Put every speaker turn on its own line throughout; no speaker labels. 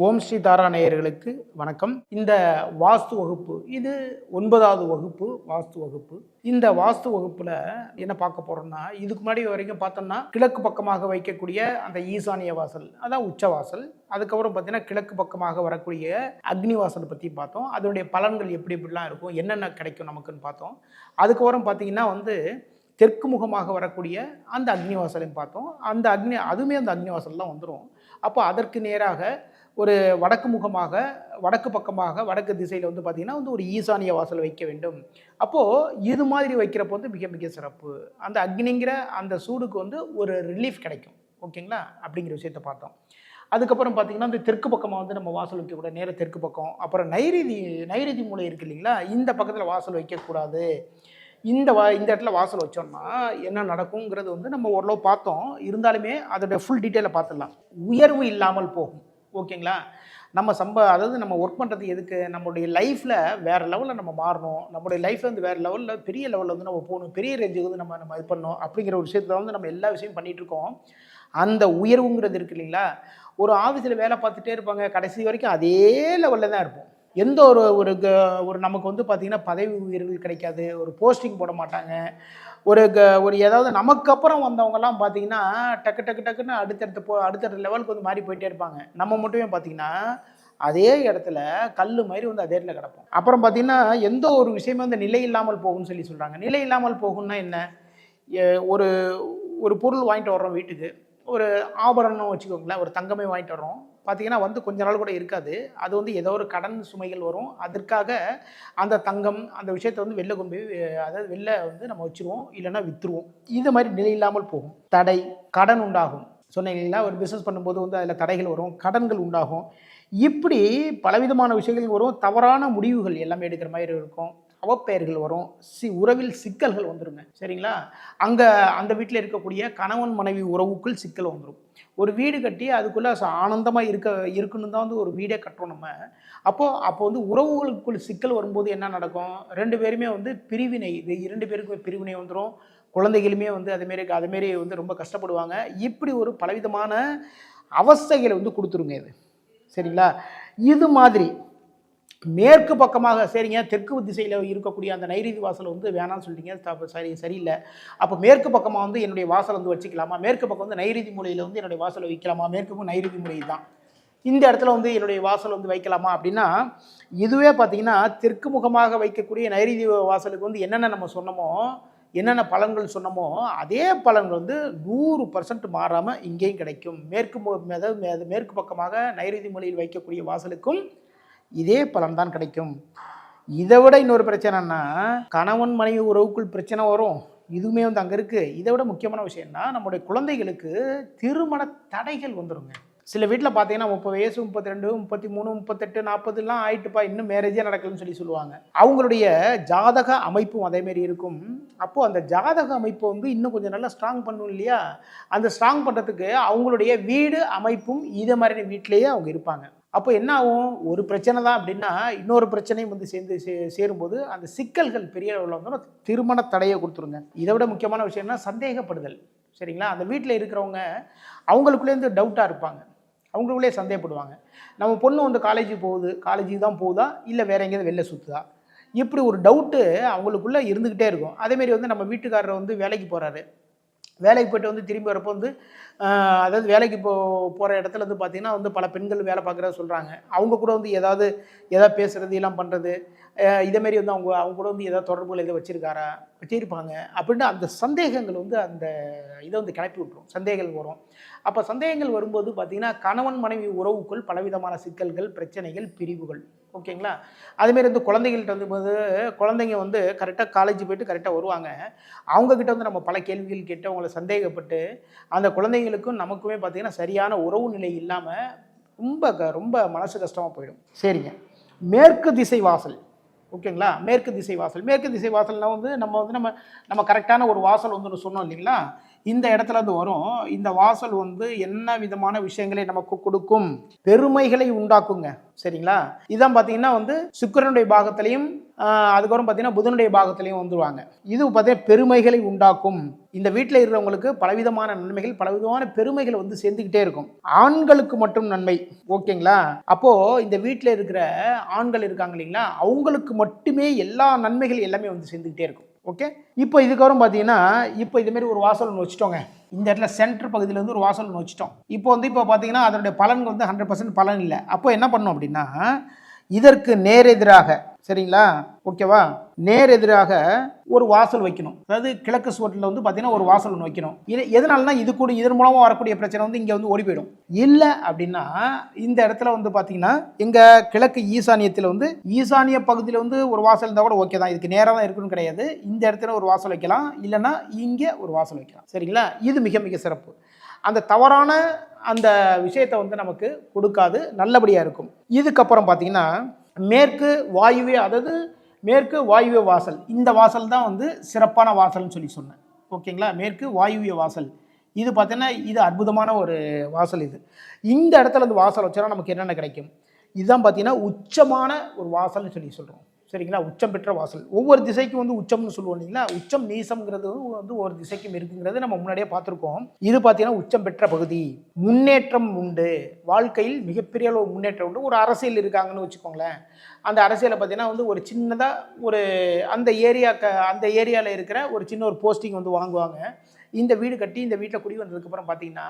ஓம் ஸ்ரீ தாரா நேயர்களுக்கு வணக்கம். இந்த வாஸ்து வகுப்பு இது ஒன்பதாவது வகுப்பு வாஸ்து வகுப்பு. இந்த வாஸ்து வகுப்புல என்ன பார்க்க போறோம்னா இதுக்கு முன்னாடி வரைக்கும் பார்த்தோம்னா கிழக்கு பக்கமாக வைக்கக்கூடிய அந்த ஈசானிய வாசல் அதான் உச்ச வாசல். அதுக்கப்புறம் பார்த்தீங்கன்னா கிழக்கு பக்கமாக வரக்கூடிய அக்னி வாசல் பற்றி பார்த்தோம். அதனுடைய பலன்கள் எப்படி எப்படிலாம் இருக்கும் என்னென்ன கிடைக்கும் நமக்குன்னு பார்த்தோம். அதுக்கப்புறம் பார்த்தீங்கன்னா வந்து தெற்கு முகமாக வரக்கூடிய அந்த அக்னி வாசலையும் பார்த்தோம். அந்த அக்னி அதுவுமே அந்த அக்னி வாசல்லாம் வந்துடும் அப்போ அதற்கு நேராக ஒரு வடக்கு முகமாக வடக்கு பக்கமாக வடக்கு திசையில் வந்து பார்த்திங்கன்னா வந்து ஒரு ஈசானிய வாசல் வைக்க வேண்டும். அப்போது இது மாதிரி வைக்கிறப்போ வந்து மிக மிக சிறப்பு. அந்த அக்னிங்கிற அந்த சூடுக்கு வந்து ஒரு ரிலீஃப் கிடைக்கும். ஓகேங்களா? அப்படிங்கிற விஷயத்த பார்த்தோம். அதுக்கப்புறம் பார்த்தீங்கன்னா இந்த தெற்கு பக்கமாக வந்து நம்ம வாசல் வைக்கக்கூடாது நேர தெற்கு பக்கம். அப்புறம் நைரீதி நைரீதி மூலை இருக்கு இல்லைங்களா? இந்த பக்கத்தில் வாசல் வைக்கக்கூடாது இந்த வா இந்த இடத்துல வாசல் வச்சோம்னா என்ன நடக்குங்கிறது வந்து நம்ம ஓரளவு பார்த்தோம். இருந்தாலுமே அதோட ஃபுல் டீட்டெயிலை பார்த்துடலாம். உயர்வு இல்லாமல் போகும். ஓகேங்களா? நம்ம சம்ப அதாவது நம்ம ஒர்க் பண்ணுறது எதுக்கு? நம்மளுடைய லைஃப்பில் வேறு லெவலில் நம்ம மாறணும். நம்மளுடைய லைஃப்பில் வந்து வேறு லெவலில் பெரிய லெவலில் வந்து நம்ம போகணும். பெரிய ரேஞ்சுக்கு வந்து நம்ம நம்ம இது பண்ணணும் அப்படிங்கிற ஒரு விஷயத்தில் வந்து நம்ம எல்லா விஷயம் பண்ணிகிட்டு இருக்கோம். அந்த உயர்வுங்கிறது இருக்கு இல்லைங்களா? ஒரு ஆஃபீஸில் வேலை பார்த்துட்டே இருப்பாங்க. கடைசி வரைக்கும் அதே லெவலில் தான் இருப்போம். எந்த ஒரு ஒரு க- ஒரு நமக்கு வந்து பார்த்திங்கன்னா பதவி உயர்வு கிடைக்காது ஒரு போஸ்டிங் போட மாட்டாங்க. ஒரு க ஒரு ஏதாவது நமக்கு அப்புறம் வந்தவங்கலாம் பார்த்தீங்கன்னா டக்கு டக்கு டக்குன்னு அடுத்தடுத்த போ அடுத்தடுத்த லெவலுக்கு வந்து மாறி போயிட்டே இருப்பாங்க. நம்ம மட்டுமே பார்த்தீங்கன்னா அதே இடத்துல கல் மாதிரி வந்து அதே இடத்துல கிடப்போம். அப்புறம் பார்த்தீங்கன்னா எந்த ஒரு விஷயமே வந்து நிலை இல்லாமல் போகும்னு சொல்லி சொல்கிறாங்க நிலை இல்லாமல் போகும்னா என்ன? ஒரு ஒரு பொருள் வாங்கிட்டு வர்றோம் வீட்டுக்கு. ஒரு ஆபரணம் வச்சுக்கோங்களேன் ஒரு தங்கமே வாங்கிட்டு வர்றோம். பார்த்தீங்கன்னா வந்து கொஞ்ச நாள் கூட இருக்காது. அது வந்து ஏதோ ஒரு கடன் சுமைகள் வரும். அதற்காக அந்த தங்கம் அந்த விஷயத்தை வந்து வெளில கொண்டு போய் அதாவது வெளில வந்து நம்ம வச்சுருவோம். இல்லைன்னா விற்றுருவோம் இது மாதிரி நிலை இல்லாமல் போகும். தடை கடன் உண்டாகும். சொன்னீங்களா ஒரு பிஸ்னஸ் பண்ணும்போது வந்து அதில் தடைகள் வரும் கடன்கள் உண்டாகும். இப்படி பலவிதமான விஷயங்கள் வரும். தவறான முடிவுகள் எல்லாமே எடுக்கிற மாதிரி இருக்கும். அவப்பெயர்கள் வரும் சி உறவில் சிக்கல்கள் வந்துருங்க. சரிங்களா? அங்கே அந்த வீட்டில் இருக்கக்கூடிய கணவன் மனைவி உறவுக்குள் சிக்கல் வந்துடும் ஒரு வீடு கட்டி அதுக்குள்ளே ஆனந்தமாக இருக்க இருக்கணும் தான் வந்து ஒரு வீடே கட்டுறோம் நம்ம. அப்போது அப்போ வந்து உறவுகளுக்குள் சிக்கல் வரும்போது என்ன நடக்கும்? ரெண்டு பேருமே வந்து பிரிவினை இது இரண்டு பேருக்குமே பிரிவினை வந்துடும் குழந்தைகளுமே வந்து அதுமாரி அதுமாரி வந்து ரொம்ப கஷ்டப்படுவாங்க. இப்படி ஒரு பலவிதமான அவஸ்தைகளை வந்து கொடுத்துருங்க இது. சரிங்களா? இது மாதிரி மேற்கு பக்கமாக சரிங்க தெற்கு திசையில் இருக்கக்கூடிய அந்த நைரீதி வாசல் வந்து வேணாம்னு சொல்லிட்டீங்க சரி சரியில்லை. அப்போ மேற்கு பக்கமாக வந்து என்னுடைய வாசல் வந்து வச்சுக்கலாமா? மேற்கு பக்கம் வந்து நைரீதி மூலையில் வந்து என்னுடைய வாசலை வைக்கலாமா? மேற்கு பக்கம் நைருதி தான். இந்த இடத்துல வந்து என்னுடைய வாசல் வந்து வைக்கலாமா? அப்படின்னா இதுவே பார்த்தீங்கன்னா தெற்கு முகமாக வைக்கக்கூடிய நைரீதி வாசலுக்கு வந்து என்னென்ன நம்ம சொன்னோமோ என்னென்ன பலன்கள் சொன்னோமோ அதே பலன்கள் வந்து நூறு பர்சன்ட் மாறாமல் இங்கேயும் கிடைக்கும். மேற்கு மு- அதாவது மேற்கு பக்கமாக நைரீதி மொழியில் வைக்கக்கூடிய வாசலுக்கும் இதே பலன் தான் கிடைக்கும். இதை விட இன்னொரு பிரச்சனைன்னா கணவன் மனைவி உறவுக்குள் பிரச்சனை வரும். இதுவுமே வந்து அங்கே இருக்குது இதை விட முக்கியமான விஷயம்னா நம்முடைய குழந்தைகளுக்கு திருமண தடைகள் வந்துருங்க. சில வீட்டில் பார்த்தீங்கன்னா முப்பது வயசு முப்பத்தி ரெண்டு முப்பத்தி மூணு முப்பத்தெட்டு நாற்பதுலாம் ஆயிட்டுப்பா இன்னும் மேரேஜே நடக்கலன்னு சொல்லி சொல்லுவாங்க. அவங்களுடைய ஜாதக அமைப்பும் அதேமாரி இருக்கும். அப்போது அந்த ஜாதக அமைப்பு வந்து இன்னும் கொஞ்சம் நல்லா ஸ்ட்ராங் பண்ணணும் இல்லையா? அந்த ஸ்ட்ராங் பண்ணுறதுக்கு அவங்களுடைய வீடு அமைப்பும் இதை மாதிரி வீட்டிலேயே அவங்க இருப்பாங்க. அப்போ என்ன ஆகும்? ஒரு பிரச்சனை தான் அப்படின்னா இன்னொரு பிரச்சனையும் வந்து சேர்ந்து சே சேரும்போது அந்த சிக்கல்கள் பெரிய அளவில் வந்து திருமண தடையை கொடுத்துருங்க. இதை விட முக்கியமான விஷயம்னா சந்தேகப்படுதல். சரிங்களா? அந்த வீட்டில் இருக்கிறவங்க அவங்களுக்குள்ளேருந்து டவுட்டாக இருப்பாங்க. அவங்களுக்குள்ளே சந்தேகப்படுவாங்க. நம்ம பொண்ணு வந்து காலேஜ் போகுது. காலேஜுக்கு தான் போகுதா? இல்லை வேற எங்கேயாவது வெளில சுற்றுதா இப்படி ஒரு டவுட்டு அவங்களுக்குள்ளே இருந்துக்கிட்டே இருக்கும். அதேமாரி வந்து நம்ம வீட்டுக்காரர் வந்து வேலைக்கு போகிறாரு வேலைக்கு போயிட்டு வந்து திரும்பி வரப்போ வந்து அதாவது வேலைக்கு போ போகிற இடத்துல வந்து பார்த்திங்கன்னா வந்து பல பெண்கள் வேலை பார்க்குறத சொல்கிறாங்க அவங்க கூட வந்து ஏதாவது ஏதாவது பேசுகிறது எல்லாம் பண்ணுறது இதேமாரி வந்து அவங்க அவங்க கூட வந்து ஏதாவது தொடர்புகள் எதாவது வச்சுருக்காரா? வச்சிருப்பாங்க. அப்படின்னு அந்த சந்தேகங்கள் வந்து அந்த இதை வந்து கிளப்பி விட்டுரும். சந்தேகங்கள் வரும். அப்போ சந்தேகங்கள் வரும்போது பார்த்திங்கன்னா கணவன் மனைவி உறவுக்குள் பலவிதமான சிக்கல்கள் பிரச்சனைகள் பிரிவுகள். ஓகேங்களா? அதுமாரி வந்து குழந்தைகள்கிட்ட வந்து போது குழந்தைங்க வந்து கரெக்டாக காலேஜ் போயிட்டு கரெக்டாக வருவாங்க. அவங்கக்கிட்ட வந்து நம்ம பல கேள்விகள் கேட்டு அவங்கள சந்தேகப்பட்டு அந்த குழந்தைங்களுக்கும் நமக்குமே பார்த்திங்கன்னா சரியான உறவு நிலை இல்லாமல் ரொம்ப க- ரொம்ப மனசு கஷ்டமாக போயிடும். சரிங்க. மேற்கு திசை வாசல். ஓகேங்களா? மேற்கு திசை வாசல். மேற்கு திசை வாசல்னா வந்து நம்ம வந்து நம்ம நம்ம கரெக்டான ஒரு வாசல் வந்து சொன்னோம் இல்லைங்களா? இந்த இடத்துல இருந்து வரும். இந்த வாசல் வந்து என்ன விதமான விஷயங்களை நமக்கு கொடுக்கும்? பெருமைகளை உண்டாக்குங்க. சரிங்களா? இதான் பார்த்தீங்கன்னா வந்து சுக்கிரனுடைய பாகத்திலையும் அதுக்கப்புறம் பார்த்தீங்கன்னா புதனுடைய பாகத்திலையும் வந்துருவாங்க. இது பார்த்தீங்கன்னா பெருமைகளை உண்டாக்கும். இந்த வீட்டில் இருக்கிறவங்களுக்கு பலவிதமான நன்மைகள் பலவிதமான பெருமைகள் வந்து சேர்ந்துக்கிட்டே இருக்கும். ஆண்களுக்கு மட்டும் நன்மை. ஓகேங்களா? அப்போது இந்த வீட்டில் இருக்கிற ஆண்கள் இருக்காங்க இல்லைங்களா? அவங்களுக்கு மட்டுமே எல்லா நன்மைகள் எல்லாமே வந்து சேர்ந்துக்கிட்டே இருக்கும். ஓகே இப்போ இதுக்கப்புறம் பார்த்தீங்கன்னா இப்போ இதுமாரி ஒரு வாசல் ஒன்று வச்சுட்டோங்க. இந்த இடத்துல சென்டர் பகுதியில் வந்து ஒரு வாசல் ஒன்று வச்சுட்டோம். இப்போ வந்து இப்போ பார்த்தீங்கன்னா அதனுடைய பலன் வந்து ஹண்ட்ரட் பர்சன்ட் பலன் இல்லை. அப்போ என்ன பண்ணோம் அப்படின்னா இதற்கு நேரெதிராக சரிங்களா? ஓகேவா நேர் எதிராக ஒரு வாசல் வைக்கணும். அதாவது கிழக்கு சுவற்றில் வந்து பார்த்தீங்கன்னா ஒரு வாசல் ஒன்று வைக்கணும். இது எதனாலனா இது கூட இதன் மூலமாக வரக்கூடிய பிரச்சனை வந்து இங்கே வந்து ஓடி போயிடும். இல்லை அப்படின்னா இந்த இடத்துல வந்து பார்த்தீங்கன்னா எங்கள் கிழக்கு ஈசானியத்தில் வந்து ஈசானிய பகுதியில் வந்து ஒரு வாசல் இருந்தால் கூட ஓகே தான். இதுக்கு நேராக தான் இருக்குன்னு கிடையாது. இந்த இடத்துல ஒரு வாசல் வைக்கலாம். இல்லைன்னா இங்கே ஒரு வாசல் வைக்கலாம். சரிங்களா? இது மிக மிக சிறப்பு. அந்த தவறான அந்த விஷயத்தை வந்து நமக்கு கொடுக்காது. நல்லபடியாக இருக்கும். இதுக்கப்புறம் பார்த்தீங்கன்னா மேற்கு வாயுவே அதாவது மேற்கு வாயுவிய வாசல். இந்த வாசல் தான் வந்து சிறப்பான வாசல்னு சொல்லி சொன்னேன். ஓகேங்களா? மேற்கு வாயுவிய வாசல். இது பார்த்தீங்கன்னா இது அற்புதமான ஒரு வாசல் இது. இந்த இடத்துல இந்த வாசல் வச்சோன்னா நமக்கு என்னென்ன கிடைக்கும்? இதுதான் பார்த்தீங்கன்னா உச்சமான ஒரு வாசல்னு சொல்லி சொல்கிறோம் சரிங்களா? உச்சம் பெற்ற வாசல். ஒவ்வொரு திசைக்கும் வந்து உச்சம்னு சொல்லுவோம் இல்லைங்களா? உச்சம் நீசம்ங்கிறது வந்து ஒரு திசைக்கும் இருக்குங்கிறது நம்ம முன்னாடியே பார்த்துருக்கோம். இது பார்த்தீங்கன்னா உச்சம் பெற்ற பகுதி. முன்னேற்றம் உண்டு. வாழ்க்கையில் மிகப்பெரிய அளவு முன்னேற்றம் உண்டு. ஒரு அரசியல் இருக்காங்கன்னு வச்சுக்கோங்களேன். அந்த அரசியலை பார்த்தீங்கன்னா வந்து ஒரு சின்னதாக ஒரு அந்த ஏரியாக்க அந்த ஏரியாவில் இருக்கிற ஒரு சின்ன ஒரு போஸ்டிங் வந்து வாங்குவாங்க. இந்த வீடு கட்டி இந்த வீட்டில் குடி வந்ததுக்கப்புறம் பார்த்தீங்கன்னா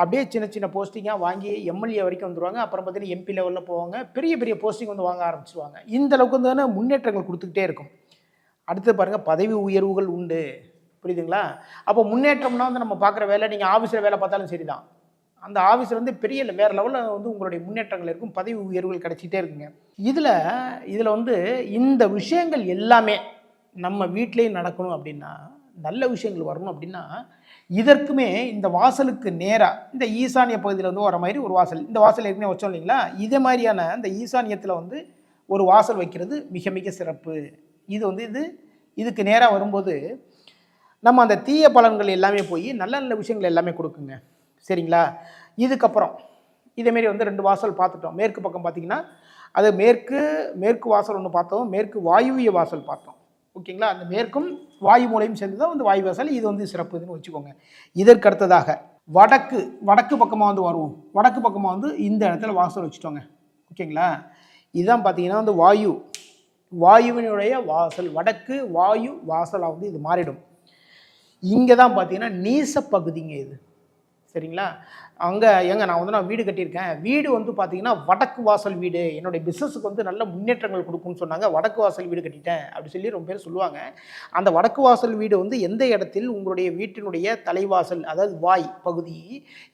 அப்படியே சின்ன சின்ன போஸ்டிங்காக வாங்கி எம்எல்ஏ வரைக்கும் வந்துடுவாங்க அப்புறம் பார்த்தீங்கன்னா எம்பி லெவலில் போவாங்க. பெரிய பெரிய போஸ்டிங் வந்து வாங்க ஆரம்பிச்சிருவாங்க. இந்த அளவுக்கு வந்து முன்னேற்றங்கள் கொடுத்துக்கிட்டே இருக்கும். அடுத்து பாருங்கள் பதவி உயர்வுகள் உண்டு. புரியுதுங்களா? அப்போ முன்னேற்றம்னா வந்து நம்ம பார்க்குற வேலை நீங்கள் ஆஃபீஸில் வேலை பார்த்தாலும் சரி தான் அந்த ஆஃபீஸில் வந்து பெரிய வேறு லெவலில் வந்து உங்களுடைய முன்னேற்றங்கள் இருக்கும். பதவி உயர்வுகள் கிடைச்சிட்டே இருக்குங்க. இதில் இதில் வந்து இந்த விஷயங்கள் எல்லாமே நம்ம வீட்டிலேயே நடக்கணும் அப்படின்னா நல்ல விஷயங்கள் வரணும் அப்படின்னா இதற்குமே இந்த வாசலுக்கு நேராக இந்த ஈசானிய பகுதியில் வந்து வர மாதிரி ஒரு வாசல் இந்த வாசல் ஏற்கனவே வச்சோம் இல்லைங்களா? இதே மாதிரியான இந்த ஈசானியத்தில் வந்து ஒரு வாசல் வைக்கிறது மிக மிக சிறப்பு. இது வந்து இது இதுக்கு நேராக வரும்போது நம்ம அந்த தீய பலன்கள் எல்லாமே போய் நல்ல நல்ல விஷயங்கள் எல்லாமே கொடுக்குங்க. சரிங்களா? இதுக்கப்புறம் இதேமாரி வந்து ரெண்டு வாசல் பார்த்துட்டோம். மேற்கு பக்கம் பார்த்தீங்கன்னா அது மேற்கு மேற்கு வாசல் ஒன்று பார்த்தோம். மேற்கு வாயுவிய வாசல் பார்த்தோம். ஓகேங்களா? அந்த மேற்கும் வாயு மூலையும் சேர்ந்து தான் வந்து வாயு வாசல் இது வந்து சிறப்பு இதுன்னு வச்சுக்கோங்க. இதற்கு அடுத்ததாக வடக்கு வடக்கு பக்கமாக வந்து வருவோம். வடக்கு பக்கமாக வந்து இந்த இடத்துல வாசல் வச்சுட்டோங்க. ஓகேங்களா? இதுதான் பார்த்தீங்கன்னா வந்து வாயு. வாயுவினுடைய வாசல் வடக்கு வாயு வாசலாக வந்து இது மாறிடும். இங்கே தான் பார்த்தீங்கன்னா நீச பகுதிங்க இது. சரிங்களா? அங்கே எங்க நான் வந்து நான் வீடு கட்டியிருக்கேன். வீடு வந்து பார்த்தீங்கன்னா வடக்கு வாசல் வீடு. என்னுடைய பிஸ்னஸுக்கு வந்து நல்ல முன்னேற்றங்கள் கொடுக்கும்னு சொன்னாங்க. வடக்கு வாசல் வீடு கட்டிட்டேன் அப்படி சொல்லி ரொம்ப பேர் சொல்லுவாங்க. அந்த வடக்கு வாசல் வீடு வந்து எந்த இடத்தில் உங்களுடைய வீட்டினுடைய தலைவாசல் அதாவது வாய் பகுதி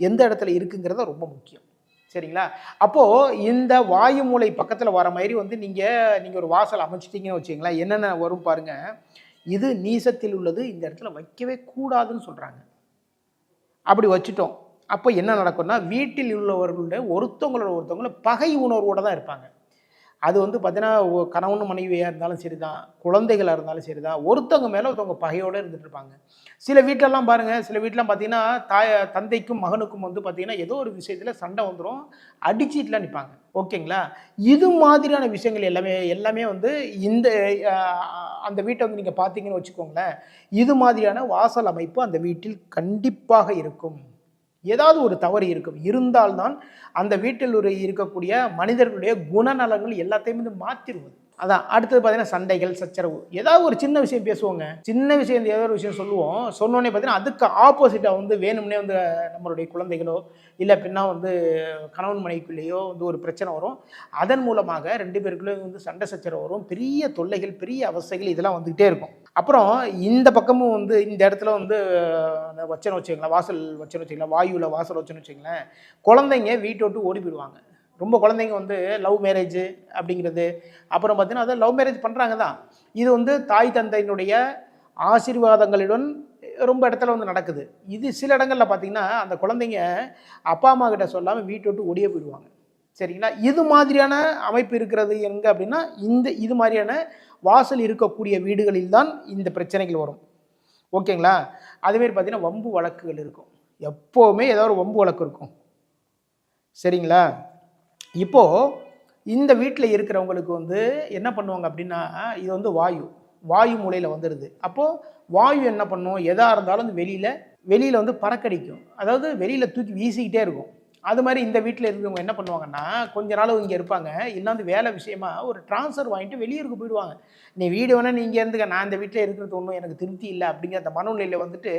எந்த இடத்துல இருக்குங்கிறத ரொம்ப முக்கியம். சரிங்களா? அப்போது இந்த வாயு மூலை பக்கத்தில் வர மாதிரி வந்து நீங்கள் நீங்கள் ஒரு வாசல் அமைச்சிட்டிங்கன்னு வச்சிங்களேன் என்னென்ன வரும் பாருங்கள் இது நீசத்தில் உள்ளது இந்த இடத்துல வைக்கவே கூடாதுன்னு சொல்கிறாங்க அப்படி வச்சுட்டோம். அப்போ என்ன நடக்கும்னா வீட்டில் உள்ளவர்களுடைய ஒருத்தவங்களோட ஒருத்தவங்கள பகை உணர்வோடு தான் இருப்பாங்க. அது வந்து பார்த்தீங்கன்னா கணவன் மனைவியாக இருந்தாலும் சரி தான் குழந்தைகளாக இருந்தாலும் சரி தான் ஒருத்தவங்க மேலே ஒருத்தவங்க பகையோடு இருந்துட்டு இருப்பாங்க. சில வீட்டிலலாம் பாருங்கள் சில வீட்டிலாம் பார்த்தீங்கன்னா தாய தந்தைக்கும் மகனுக்கும் வந்து பார்த்தீங்கன்னா ஏதோ ஒரு விஷயத்தில் சண்டை வந்துடும் அடிச்சிட்டுலாம் நிற்பாங்க ஓகேங்களா? இது மாதிரியான விஷயங்கள் எல்லாமே எல்லாமே வந்து இந்த அந்த வீட்டை வந்து நீங்கள் பார்த்தீங்கன்னு வச்சுக்கோங்களேன் இது மாதிரியான வாசல் அமைப்பு அந்த வீட்டில் கண்டிப்பாக இருக்கும். ஏதாவது ஒரு தவறு இருக்கும். இருந்தால்தான் அந்த வீட்டில் இருக்கக்கூடிய மனிதர்களுடைய குணநலங்கள் எல்லாத்தையும் வந்து மாற்றிடுவது அதான் அடுத்தது பார்த்தீங்கன்னா சண்டைகள் சச்சரவு. ஏதாவது ஒரு சின்ன விஷயம் பேசுவோங்க. சின்ன விஷயம் ஏதோ ஒரு விஷயம் சொல்லுவோம். சொன்னோடனே பார்த்தீங்கன்னா அதுக்கு ஆப்போசிட்டாக வந்து வேணும்னே வந்து நம்மளுடைய குழந்தைகளோ இல்லை பின்னா வந்து கணவன் மனைவிக்குள்ளேயோ வந்து ஒரு பிரச்சனை வரும். அதன் மூலமாக ரெண்டு பேருக்குள்ளே வந்து சண்டை சச்சரவு வரும். பெரிய தொல்லைகள் பெரிய அவஸ்தைகள் இதெல்லாம் வந்துகிட்டே இருக்கும். அப்புறம் இந்த பக்கமும் வந்து இந்த இடத்துல வந்து அந்த வச்சனை வச்சுங்களேன் வாசல் வச்சனை வச்சுங்களேன் வாயுவில் வாசல் வச்சனை வச்சுங்களேன் குழந்தைங்க வீட்டை விட்டு ஓடி போயிடுவாங்க. ரொம்ப குழந்தைங்க வந்து லவ் மேரேஜ் அப்படிங்கிறது. அப்புறம் பார்த்தீங்கன்னா அதை லவ் மேரேஜ் பண்ணுறாங்க தான் இது வந்து தாய் தந்தையினுடைய ஆசீர்வாதங்களுடன் ரொம்ப இடத்துல வந்து நடக்குது. இது சில இடங்களில் பார்த்தீங்கன்னா அந்த குழந்தைங்க அப்பா அம்மா கிட்ட சொல்லாமல் வீட்டை விட்டு ஒடியே போயிடுவாங்க. சரிங்களா? இது மாதிரியான அமைப்பு இருக்கிறது எங்கே அப்படின்னா இந்த இது மாதிரியான வாசல் இருக்கக்கூடிய வீடுகளில் தான் இந்த பிரச்சனைகள் வரும். ஓகேங்களா? அதுமாரி பார்த்தீங்கன்னா வம்பு வழக்குகள் இருக்கும். எப்போவுமே ஏதோ ஒரு வம்பு வழக்கு இருக்கும். சரிங்களா? இப்போது இந்த வீட்டில் இருக்கிறவங்களுக்கு வந்து என்ன பண்ணுவாங்க அப்படின்னா இது வந்து வாயு வாயு மூலையில் வந்துடுது அப்போது வாயு என்ன பண்ணும்? எதாக இருந்தாலும் அந்த வெளியில் வெளியில் வந்து பறக்கடிக்கும். அதாவது வெளியில் தூக்கி வீசிக்கிட்டே இருக்கும். அது மாதிரி இந்த வீட்டில் இருக்கிறவங்க என்ன பண்ணுவாங்கன்னா கொஞ்ச நாள் இங்கே இருப்பாங்க. இல்லைன்னா வந்து வேலை விஷயமா ஒரு ட்ரான்ஸ்ஃபர் வாங்கிட்டு வெளியூருக்கு போயிடுவாங்க. நீ வீடு வேணால் நீங்கள் இருந்துக்க. நான் இந்த வீட்டில் இருக்கிறது ஒன்றும் எனக்கு திருப்தி இல்லை அப்படிங்கிற அந்த மனநிலையில் வந்துட்டு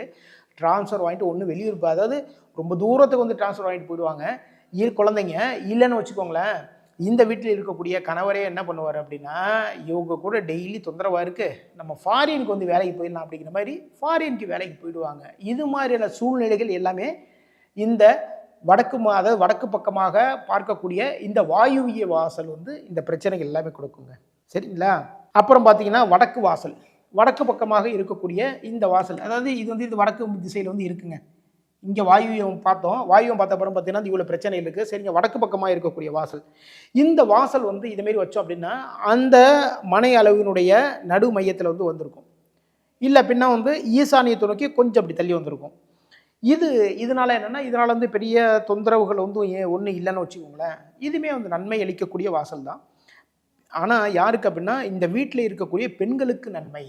ட்ரான்ஸ்ஃபர் வாங்கிட்டு ஒன்று வெளியூர் அதாவது ரொம்ப தூரத்துக்கு வந்து ட்ரான்ஸ்ஃபர் வாங்கிட்டு போயிடுவாங்க. இரு குழந்தைங்க இல்லைன்னு வச்சுக்கோங்களேன் இந்த வீட்டில் இருக்கக்கூடிய கணவரே என்ன பண்ணுவார் அப்படின்னா இவங்க கூட டெய்லி தொந்தரவாக இருக்குது நம்ம ஃபாரினுக்கு வந்து வேலைக்கு போயிடலாம் அப்படிங்கிற மாதிரி ஃபாரினுக்கு வேலைக்கு போயிடுவாங்க. இது மாதிரியான சூழ்நிலைகள் எல்லாமே இந்த வடக்கு மா- அதாவது வடக்கு பக்கமாக பார்க்கக்கூடிய இந்த வாயுவிய வாசல் வந்து இந்த பிரச்சனைகள் எல்லாமே கொடுக்குங்க. சரிங்களா? அப்புறம் பார்த்தீங்கன்னா வடக்கு வாசல். வடக்கு பக்கமாக இருக்கக்கூடிய இந்த வாசல். அதாவது இது வந்து இது வடக்கு திசையில் வந்து இருக்குங்க. இங்கே வாயுவியம் பார்த்தோம். வாயுவியம் பார்த்த அப்புறம் பார்த்தீங்கன்னா இவ்வளோ பிரச்சனை இருக்குது சரிங்க வடக்கு பக்கமாக இருக்கக்கூடிய வாசல். இந்த வாசல் வந்து இதுமாரி வச்சோம் அப்படின்னா அந்த மனை அளவினுடைய நடு மையத்தில் வந்து வந்திருக்கும். இல்லை பின்னா வந்து ஈசானியத்தை நோக்கி கொஞ்சம் அப்படி தள்ளி வந்திருக்கும். இது இதனால் என்னென்னா இதனால் வந்து பெரிய தொந்தரவுகள் வந்து ஒன்றும் இல்லைன்னு வச்சுக்கோங்களேன். இதுவுமே வந்து நன்மை அளிக்கக்கூடிய வாசல் தான். ஆனால் யாருக்கு அப்படின்னா இந்த வீட்டில் இருக்கக்கூடிய பெண்களுக்கு நன்மை.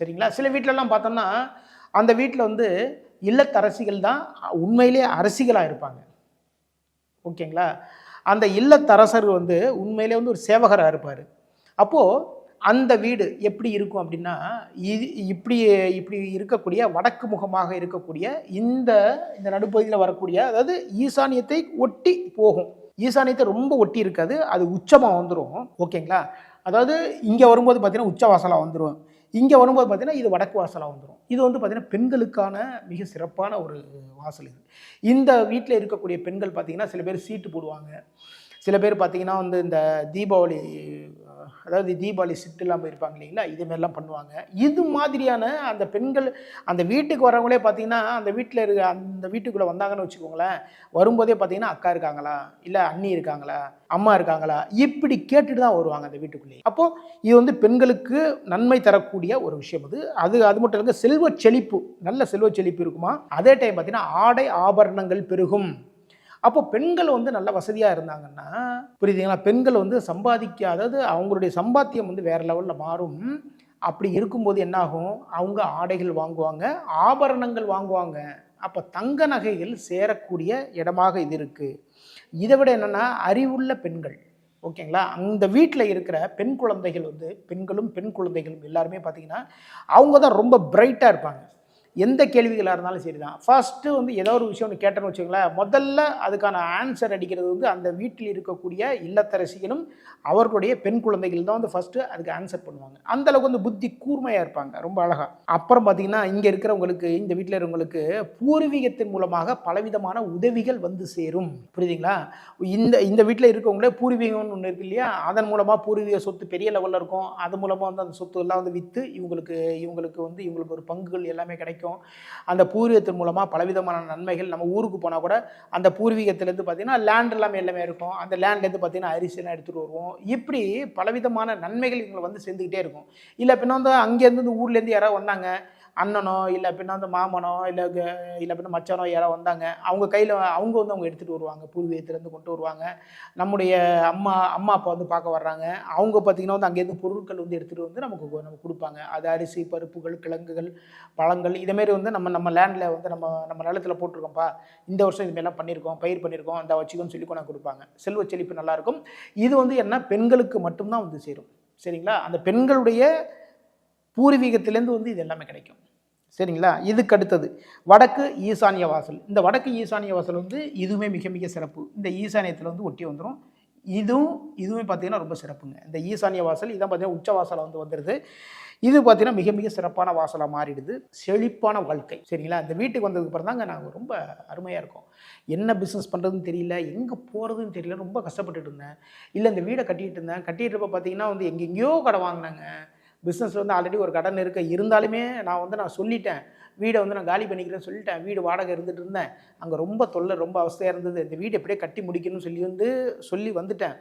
சரிங்களா? சில வீட்டிலலாம் பார்த்தோம்னா அந்த வீட்டில் வந்து இல்லத்தரசிகள் தான் உண்மையிலே அரசிகளாக இருப்பாங்க. ஓகேங்களா? அந்த இல்லத்தரசர் வந்து உண்மையிலே வந்து ஒரு சேவகராக இருப்பார். அப்போது அந்த வீடு எப்படி இருக்கும் அப்படின்னா இது இப்படி இப்படி இருக்கக்கூடிய வடக்கு முகமாக இருக்கக்கூடிய இந்த இந்த நடுப்பகுதியில் வரக்கூடிய அதாவது ஈசானியத்தை ஒட்டி போகும். ஈசானியத்தை ரொம்ப ஒட்டி இருக்காது அது உச்சமாக வந்துடும் ஓகேங்களா? அதாவது இங்கே வரும்போது பார்த்திங்கன்னா உச்ச வாசலாக வந்துடும் இங்கே வரும்போது பார்த்தீங்கன்னா இது வடக்கு வாசலாக வந்துடும் இது வந்து பார்த்தீங்கன்னா பெண்களுக்கான மிக சிறப்பான ஒரு வாசல் இது. இந்த வீட்டில் இருக்கக்கூடிய பெண்கள் பார்த்தீங்கன்னா சில பேர் சீட்டு போடுவாங்க. சில பேர் பார்த்தீங்கன்னா வந்து இந்த தீபாவளி அதாவது தீபாவளி சிட்டு இல்லாமல் இருப்பாங்க இல்லைங்களா? இதுமாரிலாம் பண்ணுவாங்க. இது மாதிரியான அந்த பெண்கள் அந்த வீட்டுக்கு வரவங்களே பார்த்தீங்கன்னா அந்த வீட்டில் இருக்க அந்த வீட்டுக்குள்ளே வந்தாங்கன்னு வச்சுக்கோங்களேன் வரும்போதே பார்த்தீங்கன்னா அக்கா இருக்காங்களா? இல்லை அண்ணி இருக்காங்களா? அம்மா இருக்காங்களா? இப்படி கேட்டுட்டு தான் வருவாங்க அந்த வீட்டுக்குள்ளேயே. அப்போது இது வந்து பெண்களுக்கு நன்மை தரக்கூடிய ஒரு விஷயம் அது. அது அது மட்டும் இல்லைங்க செல்வ செழிப்பு நல்ல செல்வ செழிப்பு இருக்குமா? அதே டைம் பார்த்தீங்கன்னா ஆடை ஆபரணங்கள் பெருகும். அப்போ பெண்கள் வந்து நல்ல வசதியாக இருந்தாங்கன்னா புரியுதுங்களா? பெண்கள் வந்து சம்பாதிக்க அதாவது அவங்களுடைய சம்பாத்தியம் வந்து வேறு லெவலில் மாறும். அப்படி இருக்கும்போது என்னாகும்? அவங்க ஆடைகள் வாங்குவாங்க ஆபரணங்கள் வாங்குவாங்க. அப்போ தங்க நகைகள் சேரக்கூடிய இடமாக இது இருக்குது இதை விட என்னென்னா அறிவுள்ள பெண்கள் ஓகேங்களா? அந்த வீட்டில் இருக்கிற பெண் குழந்தைகள் வந்து பெண்களும் பெண் குழந்தைகளும் எல்லாருமே பார்த்தீங்கன்னா அவங்க தான் ரொம்ப பிரைட்டாக இருப்பாங்க. எந்த கேள்விகளாக இருந்தாலும் சரி தான் ஃபஸ்ட்டு வந்து ஏதோ ஒரு விஷயம் ஒன்று கேட்டேன்னு வச்சுக்கோங்களேன் முதல்ல அதுக்கான ஆன்சர் அடிக்கிறது வந்து அந்த வீட்டில் இருக்கக்கூடிய இல்லத்தரசிகளும் அவர்களுடைய பெண் குழந்தைகள் தான் வந்து ஃபஸ்ட்டு அதுக்கு ஆன்சர் பண்ணுவாங்க. அந்தளவுக்கு வந்து புத்தி கூர்மையாக இருப்பாங்க ரொம்ப அழகாக அப்புறம் பார்த்திங்கன்னா இங்கே இருக்கிறவங்களுக்கு இந்த வீட்டில் இருக்கிறவங்களுக்கு பூர்வீகத்தின் மூலமாக பலவிதமான உதவிகள் வந்து சேரும். புரியுதுங்களா? இந்த இந்த வீட்டில் இருக்கவங்களே பூர்வீகம்னு ஒன்று இருக்கு இல்லையா? அதன் மூலமாக பூர்வீக சொத்து பெரிய லெவலில் இருக்கும். அது மூலமாக வந்து அந்த சொத்து எல்லாம் வந்து விற்று இவங்களுக்கு இவங்களுக்கு வந்து இவங்களுக்கு ஒரு பங்குகள் எல்லாமே கிடைக்கும். அந்த பூர்வீகத்தின் மூலமாக பலவிதமான நன்மைகள் நம்ம ஊருக்கு போனால் கூட அந்த பூர்வீகத்திலேருந்து பார்த்தீங்கன்னா லேண்ட் எல்லாமே எல்லாமே இருக்கும். அந்த லேண்ட்லேருந்து பார்த்தீங்கன்னா அரிசியெல்லாம் எடுத்துகிட்டு வருவோம். இப்படி பலவிதமான நன்மைகள் இவங்களை வந்து சேர்ந்துக்கிட்டே இருக்கும். இல்லை பின்ன வந்து அங்கேருந்து இந்த ஊர்லேருந்து யாராவது வந்தாங்க அண்ணனோ இல்லை அப்படின்னா வந்து மாமனோ இல்லை இல்லை அப்படின்னா மச்சானோ யாரோ வந்தாங்க. அவங்க கையில் அவங்க வந்து அவங்க எடுத்துகிட்டு வருவாங்க. பூர்வீகத்திலேருந்து கொண்டு வருவாங்க. நம்முடைய அம்மா அம்மா அப்பா வந்து பார்க்க வர்றாங்க. அவங்க பார்த்திங்கன்னா வந்து அங்கேருந்து பொருட்கள் வந்து எடுத்துகிட்டு வந்து நமக்கு நமக்கு கொடுப்பாங்க. அது அரிசி பருப்புகள் கிழங்குகள் பழங்கள் இதேமாரி வந்து நம்ம நம்ம லேண்டில் வந்து நம்ம நம்ம நிலத்தில் போட்டிருக்கோம்ப்பா இந்த வருஷம் இதுமாரிலாம் பண்ணியிருக்கோம் பயிர் பண்ணியிருக்கோம் அந்த வச்சுக்கோன்னு சொல்லி கொண்டாந்து கொடுப்பாங்க. செல்வ செழிப்பு நல்லாயிருக்கும் இது வந்து என்ன பெண்களுக்கு மட்டும்தான் வந்து சேரும். சரிங்களா? அந்த பெண்களுடைய பூர்வீகத்திலேருந்து வந்து இது எல்லாமே கிடைக்கும். சரிங்களா? இதுக்கு அடுத்தது வடக்கு ஈசானிய வாசல். இந்த வடக்கு ஈசானிய வாசல் வந்து இதுவுமே மிக மிக சிறப்பு. இந்த ஈசானியத்தில் வந்து ஒட்டி வந்துடும் இதுவும் இதுவுமே பார்த்தீங்கன்னா ரொம்ப சிறப்புங்க. இந்த ஈசானிய வாசல் இதான் பார்த்தீங்கன்னா உச்ச வாசலாக வந்து வந்துடுது இது பார்த்தீங்கன்னா மிக மிக சிறப்பான வாசலாக மாறிடுது. செழிப்பான வாழ்க்கை. சரிங்களா? இந்த வீட்டுக்கு வந்ததுக்கு அப்புறம் தாங்க நாங்கள் ரொம்ப அருமையாக இருக்கோம். என்ன பிஸ்னஸ் பண்ணுறதுன்னு தெரியல. எங்கே போகிறதுன்னு தெரியல. ரொம்ப கஷ்டப்பட்டுட்டு இருந்தேன். இல்லை இந்த வீடை கட்டிகிட்டு இருந்தேன். கட்டிட்டு இருப்ப பார்த்தீங்கன்னா வந்து எங்கெங்கேயோ கடை வாங்கினாங்க. பிஸ்னஸில் வந்து ஆல்ரெடி ஒரு கடன் இருக்க. இருந்தாலுமே நான் வந்து நான் சொல்லிட்டேன். வீடை வந்து நான் காலி பண்ணிக்கிறேன்னு சொல்லிட்டேன். வீடு வாடகை இருந்துட்டு இருந்தேன். அங்கே ரொம்ப தொல்லை ரொம்ப அவஸ்தையாக இருந்தது. இந்த வீடு எப்படியே கட்டி முடிக்கணும்னு சொல்லி வந்து சொல்லி வந்துட்டேன்.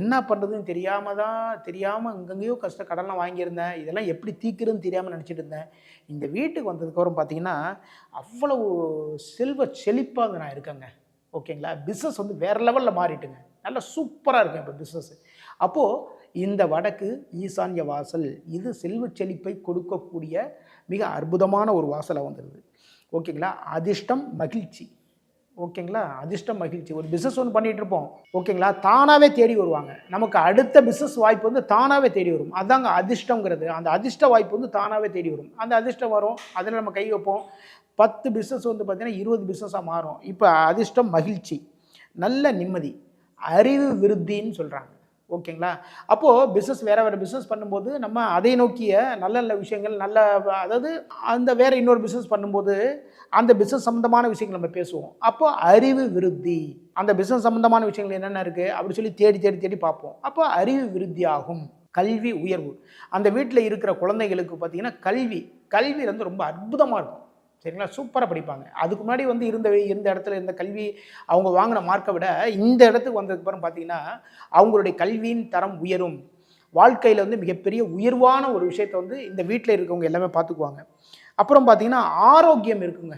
என்ன பண்ணுறதுன்னு தெரியாமல் தான் தெரியாமல் அங்கங்கேயோ கஷ்ட கடன்லாம் வாங்கியிருந்தேன். இதெல்லாம் எப்படி தீக்குறதுன்னு தெரியாமல் நினச்சிட்டு இருந்தேன். இந்த வீட்டுக்கு வந்ததுக்கப்புறம் பார்த்தீங்கன்னா அவ்வளவு செல்வ செழிப்பாக நான் இருக்கேங்க. ஓகேங்களா? பிஸ்னஸ் வந்து வேறு லெவலில் மாறிட்டுங்க. நல்லா சூப்பராக இருக்கேன் இப்போ பிஸ்னஸ் அப்போது இந்த வடக்கு ஈசான்ய வாசல் இது செல்வ செழிப்பை கொடுக்கக்கூடிய மிக அற்புதமான ஒரு வாசலாக வந்துடுது ஓகேங்களா? அதிர்ஷ்டம் மகிழ்ச்சி. ஓகேங்களா? அதிர்ஷ்டம் மகிழ்ச்சி. ஒரு பிஸ்னஸ் ஒன்று பண்ணிகிட்டு இருப்போம். ஓகேங்களா? தானாகவே தேடி வருவாங்க. நமக்கு அடுத்த பிஸ்னஸ் வாய்ப்பு வந்து தானாகவே தேடி வரும். அதாங்க அதிர்ஷ்டங்கிறது அந்த அதிர்ஷ்ட வாய்ப்பு வந்து தானாகவே தேடி வரும். அந்த அதிர்ஷ்டம் வரும். அதில் நம்ம கை வைப்போம். பத்து பிஸ்னஸ் வந்து பார்த்திங்கன்னா இருபது பிஸ்னஸாக மாறும். இப்போ அதிர்ஷ்டம் மகிழ்ச்சி. நல்ல நிம்மதி. அறிவு விருத்தின்னு சொல்கிறாங்க ஓகேங்களா? அப்போது பிஸ்னஸ் வேறு வேறு பிஸ்னஸ் பண்ணும்போது நம்ம அதை நோக்கிய நல்ல நல்ல விஷயங்கள் நல்ல அதாவது அந்த வேறு இன்னொரு பிஸ்னஸ் பண்ணும்போது அந்த பிஸ்னஸ் சம்மந்தமான விஷயங்கள் நம்ம பேசுவோம். அப்போ அறிவு விருத்தி. அந்த பிஸ்னஸ் சம்மந்தமான விஷயங்கள் என்னென்ன இருக்குது அப்படி சொல்லி தேடி தேடி தேடி பார்ப்போம். அப்போ அறிவு விருத்தி ஆகும் கல்வி உயர்வு. அந்த வீட்டில் இருக்கிற குழந்தைகளுக்கு பார்த்திங்கன்னா கல்வி கல்வி வந்து ரொம்ப அற்புதமாக இருக்கும். சரிங்களா? சூப்பராக படிப்பாங்க. அதுக்கு முன்னாடி வந்து இருந்த இருந்த இடத்துல இருந்த கல்வி அவங்க வாங்கின மார்க்கை விட இந்த இடத்துக்கு வந்ததுக்கப்புறம் பார்த்தீங்கன்னா அவங்களுடைய கல்வியின் தரம் உயரும். வாழ்க்கையில் வந்து மிகப்பெரிய உயர்வான ஒரு விஷயத்தை வந்து இந்த வீட்டில் இருக்கவங்க எல்லாமே பார்த்துக்குவாங்க அப்புறம் பார்த்தீங்கன்னா ஆரோக்கியம் இருக்குங்க.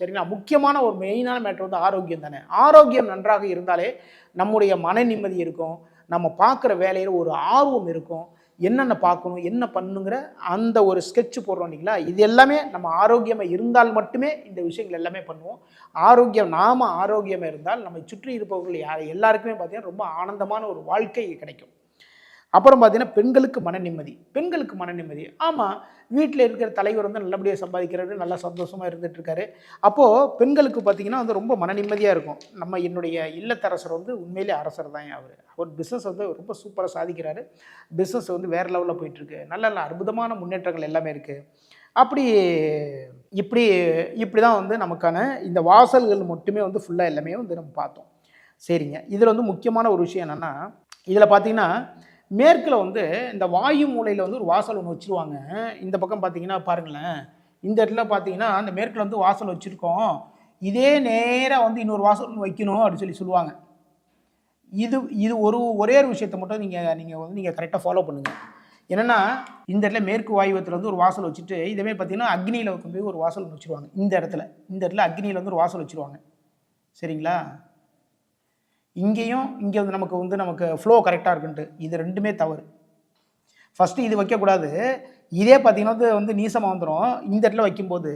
சரிங்களா? முக்கியமான ஒரு மெயினான மேட்ரு வந்து ஆரோக்கியம் தானே. ஆரோக்கியம் நன்றாக இருந்தாலே நம்முடைய மன நிம்மதி இருக்கும். நம்ம பார்க்குற வேலையில் ஒரு ஆர்வம் இருக்கும். என்னென்ன பார்க்கணும் என்ன பண்ணுங்கிற அந்த ஒரு ஸ்கெட்ச் போடுறோம் இல்லைங்களா? இது எல்லாமே நம்ம ஆரோக்கியமாக இருந்தால் மட்டுமே இந்த விஷயங்கள் எல்லாமே பண்ணுவோம். ஆரோக்கியம் நாம் ஆரோக்கியமாக இருந்தால் நம்மை சுற்றி இருப்பவர்கள் யார்? எல்லாருக்குமே பார்த்தீங்கன்னா ரொம்ப ஆனந்தமான ஒரு வாழ்க்கை கிடைக்கும். அப்புறம் பார்த்தீங்கன்னா பெண்களுக்கு மன நிம்மதி பெண்களுக்கு மன நிம்மதி. ஆமாம் வீட்டில் இருக்கிற தலைவர் வந்து நல்லபடியாக சம்பாதிக்கிறாரு நல்லா சந்தோஷமாக இருந்துகிட்ருக்காரு அப்போது பெண்களுக்கு பார்த்தீங்கன்னா வந்து ரொம்ப மன நிம்மதியாக இருக்கும். நம்ம என்னுடைய இல்லத்தரசர் வந்து உண்மையிலே அரசர் தான் அவர். அவர் பிஸ்னஸ் வந்து ரொம்ப சூப்பராக சாதிக்கிறாரு. பிஸ்னஸ் வந்து வேறு லெவலில் போயிட்டுருக்கு. நல்ல நல்ல அற்புதமான முன்னேற்றங்கள் எல்லாமே இருக்குது அப்படி இப்படி இப்படி தான் வந்து நமக்கான இந்த வாசல்கள் மட்டுமே வந்து ஃபுல்லாக எல்லாமே வந்து நம்ம பார்த்தோம். சரிங்க. இதில் வந்து முக்கியமான ஒரு விஷயம் என்னென்னா இதில் பார்த்தீங்கன்னா மேற்கில் வந்து இந்த வாயு மூலையில் வந்து ஒரு வாசல் ஒன்று வச்சுருவாங்க. இந்த பக்கம் பார்த்தீங்கன்னா பாருங்களேன். இந்த இடத்துல பார்த்தீங்கன்னா அந்த மேற்கில் வந்து வாசல் வச்சுருக்கோம். இதே நேராக வந்து இன்னொரு வாசல் ஒன்று வைக்கணும் அப்படின்னு சொல்லி சொல்லுவாங்க. இது இது ஒரு ஒரே ஒரு விஷயத்தை மட்டும் நீங்கள் நீங்கள் வந்து நீங்கள் கரெக்டாக ஃபாலோ பண்ணுங்கள் என்னென்னா இந்த இடத்துல மேற்கு வாயுவத்தில் வந்து ஒரு வாசல் வச்சுட்டு இதே பார்த்தீங்கன்னா அக்னியில் கொண்டு போய் ஒரு வாசல் ஒன்று வச்சுருவாங்க. இந்த இடத்துல இந்த இடத்துல அக்னியில் வந்து ஒரு வாசல் வச்சுருவாங்க. சரிங்களா? இங்கேயும் இங்கே வந்து நமக்கு வந்து நமக்கு ஃப்ளோ கரெக்டாக இருக்குன்ட்டு. இது ரெண்டுமே தவறு. ஃபஸ்ட்டு இது வைக்கக்கூடாது. இதே பார்த்தீங்கன்னா வந்து வந்து நீசமாக வந்துடும் இந்த இடத்துல வைக்கும்போது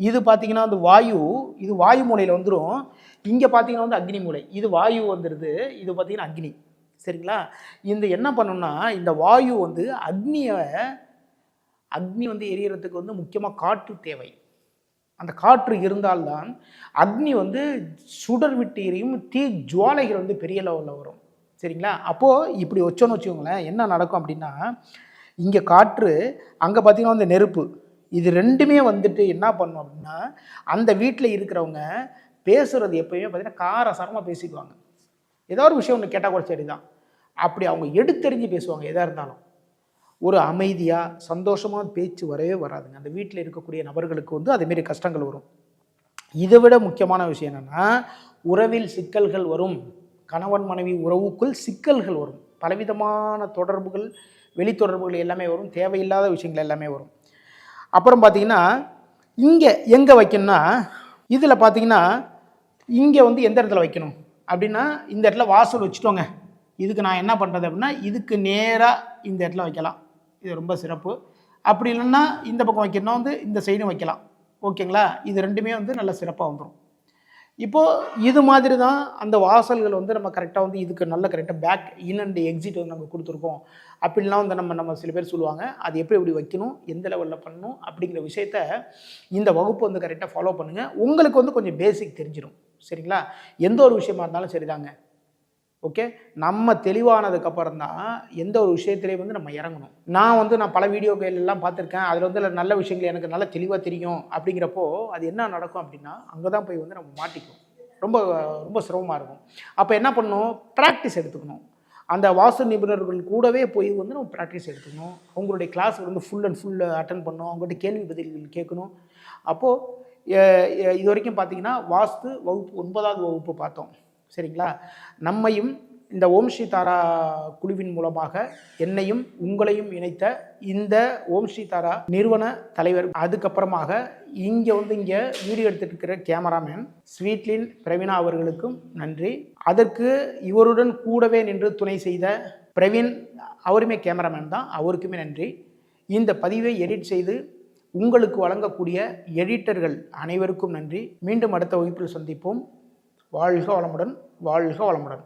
இது பார்த்தீங்கன்னா வந்து வாயு இது வாயு மூலையில் வந்துடும் இங்கே பார்த்தீங்கன்னா வந்து அக்னி மூலை. இது வாயு வந்துடுது இது பார்த்தீங்கன்னா அக்னி. சரிங்களா? இந்த என்ன பண்ணணும்னா இந்த வாயு வந்து அக்னியை அக்னி வந்து எரியறதுக்கு வந்து முக்கியமாக காற்று தேவை. அந்த காற்று இருந்தால்தான் அக்னி வந்து சுடர் விட்டு எரியும் தீ ஜுவாலைகள் வந்து பெரிய லெவலில் வரும். சரிங்களா? அப்போது இப்படி வச்சோன்னு வச்சுக்கோங்களேன் என்ன நடக்கும் அப்படின்னா இங்கே காற்று அங்கே பார்த்தீங்கன்னா வந்து நெருப்பு. இது ரெண்டுமே வந்துட்டு என்ன பண்ணும் அப்படின்னா அந்த வீட்டில் இருக்கிறவங்க பேசுகிறது எப்பயுமே பார்த்திங்கன்னா காரசாரமாக பேசிக்குவாங்க ஏதோ ஒரு விஷயம் ஒன்று கேட்டால் கூட சரி தான் அப்படி அவங்க எடுத்தெறிஞ்சு பேசுவாங்க எதாக இருந்தாலும். ஒரு அமைதியாக சந்தோஷமாக பேச்சு வரவே வராதுங்க. அந்த வீட்டில் இருக்கக்கூடிய நபர்களுக்கு வந்து அதேமாரி கஷ்டங்கள் வரும். இதை விட முக்கியமான விஷயம் என்னென்னா உறவில் சிக்கல்கள் வரும். கணவன் மனைவி உறவுக்குள் சிக்கல்கள் வரும். பலவிதமான தொடர்புகள் வெளித்தொடர்புகள் எல்லாமே வரும். தேவையில்லாத விஷயங்கள் எல்லாமே வரும். அப்புறம் பார்த்தீங்கன்னா இங்கே எங்கே வைக்கணும்னா இதில் பார்த்தீங்கன்னா இங்கே வந்து எந்த இடத்துல வைக்கணும்? அப்படின்னா இந்த இடத்துல வாசல் வச்சுட்டோங்க. இதுக்கு நான் என்ன பண்ணுறது அப்படின்னா இதுக்கு நேராக இந்த இடத்துல வைக்கலாம். இது ரொம்ப சிறப்பு. அப்படி இல்லைன்னா இந்த பக்கம் வைக்கணும்னா வந்து இந்த சைடும் வைக்கலாம். ஓகேங்களா? இது ரெண்டுமே வந்து நல்ல சிறப்பாக வந்துடும் இப்போது இது மாதிரி தான் அந்த வாசல்கள் வந்து நம்ம கரெக்டாக வந்து இதுக்கு நல்ல கரெக்டாக பேக் இன் அண்ட் எக்ஸிட் வந்து நம்ம கொடுத்துருக்கோம். அப்படின்லாம் வந்து நம்ம நம்ம சில பேர் சொல்லுவாங்க அது எப்படி எப்படி வைக்கணும்? எந்த லெவலில் பண்ணணும்? அப்படிங்கிற விஷயத்த இந்த வகுப்பு வந்து கரெக்டாக ஃபாலோ பண்ணுங்கள் உங்களுக்கு வந்து கொஞ்சம் பேசிக் தெரிஞ்சிடும் சரிங்களா? எந்த ஒரு விஷயமா இருந்தாலும் சரிதாங்க. ஓகே நம்ம தெளிவானதுக்கப்புறம் தான் எந்த ஒரு விஷயத்துலேயும் வந்து நம்ம இறங்கணும். நான் வந்து நான் பல வீடியோக்கள் எல்லாம் பார்த்துருக்கேன். அதில் வந்து நல்ல விஷயங்கள் எனக்கு நல்லா தெளிவாக தெரியும் அப்படிங்கிறப்போ அது என்ன நடக்கும் அப்படின்னா அங்கே தான் போய் வந்து நம்ம மாட்டிக்கும் ரொம்ப ரொம்ப சிரமமாக இருக்கும். அப்போ என்ன பண்ணணும்? ப்ராக்டிஸ் எடுத்துக்கணும். அந்த வாஸ்து நிபுணர்கள் கூடவே போய் வந்து நம்ம ப்ராக்டிஸ் எடுத்துக்கணும். அவங்களுடைய கிளாஸ் வந்து ஃபுல் அண்ட் ஃபுல் அட்டன் பண்ணணும். அவங்ககிட்ட கேள்வி பதில்கள் கேட்கணும். அப்போது இது வரைக்கும் பார்த்தீங்கன்னா வாஸ்து வகுப்பு ஒன்பதாவது வகுப்பு பார்த்தோம். சரிங்களா? நம்மையும் இந்த ஓம் ஸ்ரீ தாரா குழுவின் மூலமாக என்னையும் உங்களையும் இணைத்த இந்த ஓம் ஸ்ரீ தாரா நிறுவன தலைவர் அதுக்கப்புறமாக இங்கே வந்து இங்கே வீடியோ எடுத்துட்டு இருக்கிற கேமராமேன் ஸ்வீட்லின் பிரவீனா அவர்களுக்கும் நன்றி. அதற்கு இவருடன் கூடவே நின்று துணை செய்த பிரவீன் அவருமே கேமராமேன் தான் அவருக்குமே நன்றி. இந்த பதிவை எடிட் செய்து உங்களுக்கு வழங்கக்கூடிய எடிட்டர்கள் அனைவருக்கும் நன்றி. மீண்டும் அடுத்த வகுப்பில் சந்திப்போம். வாழ்க வளமுடன். வாழ்க வளமுடன்.